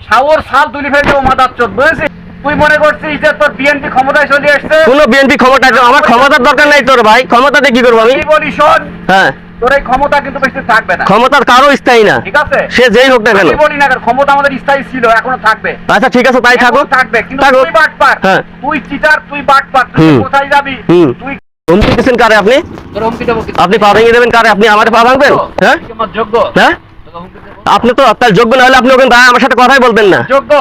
সাওর সাল তুলি ফেলছে ও মাদার চোদ বুঝেছিস? তুই মনে করছিস যে তোর বিএনপি ক্ষমতায় চলে আসছে কোনো বিএনপি ক্ষমতা আমার ক্ষমতার দরকার নাই তোর ভাই। ক্ষমতাতে কি করব আমি? বলি শোন? হ্যাঁ। তোর এই ক্ষমতা কিন্তু বেশি থাকবে না। কারও স্থায়ী না। ঠিক আছে? সে যেই হোক না কেন। বলি না ক্ষমতা আমাদের স্থায়ী ছিল এখনও থাকবে। আচ্ছা ঠিক আছে তাই থাকুক। থাকবে কিন্তু। তুই বাটপার হ্যাঁ। তুই চিটার তুই বাটপার তুই কোথায় যাবি? তুই হুমকি দিচ্ছেন কারে আপনি? আপনি পা ভেঙে দেবেন কারে? আপনি আমার পা ভাঙবেন? হ্যাঁ? যোগ্য? হ্যাঁ? আপনি তো তার যোগ্য না হলে আপনি ওখানে দাঁড়ায় আমার সাথে কথাই বলবেন না। যোগ্য?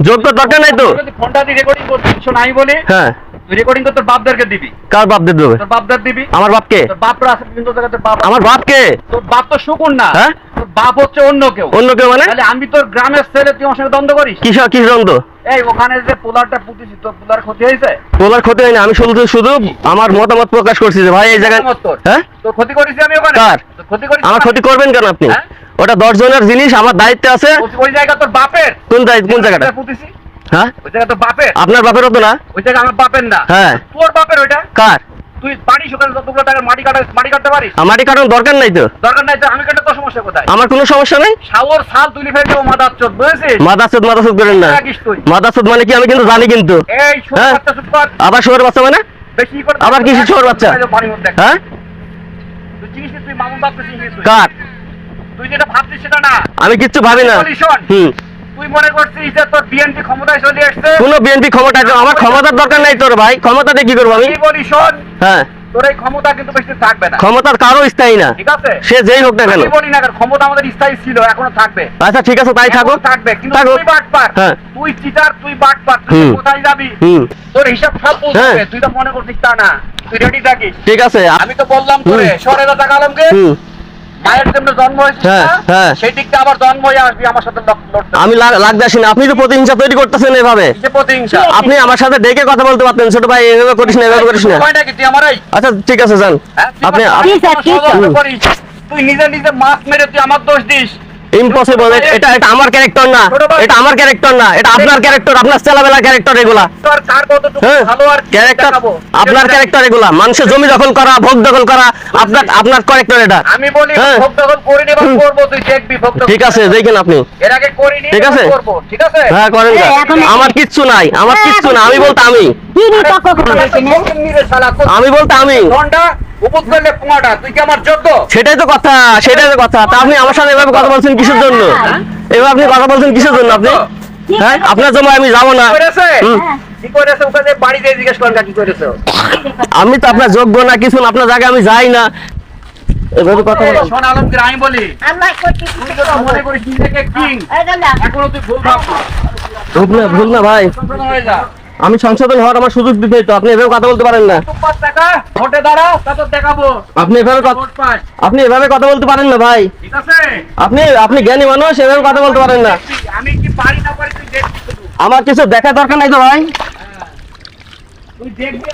যোগ্য দরকার নাই তো? ফোনটা দিয়ে রেকর্ডিং করছিস শোন আমি বলি হ্যাঁ। তুই রেকর্ডিং তো তোর বাপদেরকে দিবি। কার দেবে? তোর বাপদের দিবি। আমার বাপকে? তোর বাপরা আছে বিভিন্ন বাপ আমার বাপকে? তোর বাপ তো শুকুন না। হ্যাঁ? তোর বাপ হচ্ছে অন্য কেউ। অন্য কেউ মানে? তাহলে আমি তোর গ্রামের ছেলে তুই আমার সঙ্গে দ্বন্দ্ব করিস? দ্বন্দ্ব? এই ওখানে যে পোলারটা পুঁতিস তোর পোলার ক্ষতি হয়েছে? তোমার ক্ষতি হয়নি আমি শুধু শুধু আমার মতামত প্রকাশ করছি যে ভাই এই জায়গায় হ্যাঁ? তোর ক্ষতি করিস আমি ওখানে? কার? ক্ষতি করিস আমার ক্ষতি করবেন কেন আপনি? হ্যাঁ? ওটা দশ জনের জিনিস আমার দায়িত্বে আছে। ওই- জায়গা তোর বাপের? কোন কোন জায়গাটা? হ্যাঁ? ওই জায়গা তোর বাপের? আপনার বাপের তো না? ওই জায়গা আমার বাপের না। হ্যাঁ। তোর বাপের ওইটা? কার? তুই পারিস ওখানে যতগুলো টাকার মাটি কাটা মাটি কাটতে পারিস? মাটি কাটানোর দরকার নাই তো? দরকার নাই তো আমি কেটে তোর সমস্যা কোথায়? আমার কোনো সমস্যা নাই? সাওর সাল তুলি ফেলছে ও মাদার চোদ বুঝেছিস? মাদাসুদ মাদাসুদ করেন না। মানে কি আমি কিন্তু জানি কিন্তু। এই হ্যাঁ। বাচ্চা চুপ কর। আবার শোয়ের বাচ্চা মানে? বেশি করে আবার কিসের ছোট বাচ্চা? হ্যাঁ? তুই চিনিস তুই মামুন চিনিস তুই যেটা ভাবছিস সেটা না। আমি কিচ্ছু ভাবি না। হুম। তুই মনে করছিস যে তোর বিএনপি ক্ষমতায় চলে আসছে কোনো বিএনপি ক্ষমতা আমার ক্ষমতার দরকার নাই তোর ভাই। ক্ষমতাতে কি করব আমি? আমি বলি শোন হ্যাঁ। তোর এই ক্ষমতা কিন্তু বেশি থাকবে না। ক্ষমতার কারও স্থায়ী না। ঠিক আছে? সে যেই হোক না কেন। আমি বলি না ক্ষমতা আমাদের স্থায়ী ছিল এখনও থাকবে। আচ্ছা ঠিক আছে তাই থাকবে কিন্তু তুই বাটপার হ্যাঁ। তুই চিটার তুই বাটপার তুই কোথায় যাবি? তোর হিসাব সব বলতে হ্যাঁ। তুই তো মনে করছিস তা না। তুই রেডি থাকিস। ঠিক আছে আমি তো বললাম তোরে আলমকে মায়ের জন্ম হয়েছে হ্যাঁ, হ্যাঁ। সেই দিকটা আবার জন্ম হয়ে আসবি আমার সাথে আমি লাগতে আসি না আপনি তো প্রতিহিংসা তৈরি করতেছেন এভাবে। প্রতিহিংসা। আপনি আমার সাথে ডেকে কথা বলতে পারতেন ছোট ভাই এভাবে করিস না এভাবে করিস না। আচ্ছা ঠিক আছে যান। হ্যাঁ, আপনি আপনি। তুই নিজে নিজে মাছ মেরে তুই আমার দোষ দিস। ইম্পসিবল এটা এটা আমার ক্যারেক্টার না। এটা আমার ক্যারেক্টার না। এটা আপনার ক্যারেক্টার আপনার চেলাবেলা ক্যারেক্টার এগুলা। তোর কার কতটুকু হ্যাঁ? ভালো আর ক্যারেক্টার দেখাবো? আপনার ক্যারেক্টার এগুলা। মানুষের জমি দখল করা ভোগ দখল করা আপনার আপনার ক্যারেক্টার এটা। আমি বলি হ্যাঁ। ভোগ দখল করিনি বা হুম। করব তুই দেখবি ভোগ দখল ঠিক আছে দেখেন আপনি। এর আগে করিনি ঠিক আছে। করব ঠিক আছে? হ্যাঁ করেন আমার কিচ্ছু নাই আমার কিচ্ছু না আমি বলতে আমি। নিয়ে আমি বলতে আমি। ঘণ্টা করলে পোঙাটা তুই কি আমার যোগ্য? সেটাই তো কথা সেটাই তো কথা। তা আপনি আমার সাথে এভাবে কথা বলছেন কিসের জন্য? এভাবে আপনি কথা বলছেন কিসের জন্য আপনি? হ্যাঁ? আপনার জন্য আমি যাব না। কি করেছে? হুম। কি করেছে? ওখানে বাড়িতে জিজ্ঞেস করেন কি করেছে? আমি তো আপনার যোগ্য না কিছু আপনার জায়গায় আমি যাই না। এভাবে কথা বলেন। শোন আলমগীর আমি বলি আমার করতে মনে করিস নিজেকে কিং এখনও তুই ভুল ভাবছিস। ভুল না ভুল না ভাই। হয়ে আমি সংশোধন হওয়ার আমার সুযোগ দিতে তো আপনি এভাবে কথা বলতে পারেন না। আপনি এভাবে কথা- আপনি এভাবে কথা বলতে পারেন না ভাই। আপনি আপনি জ্ঞানী মানুষ এভাবে কথা বলতে পারেন না। আমার কিছু দেখা দরকার নাই তো ভাই। তুই দেখবি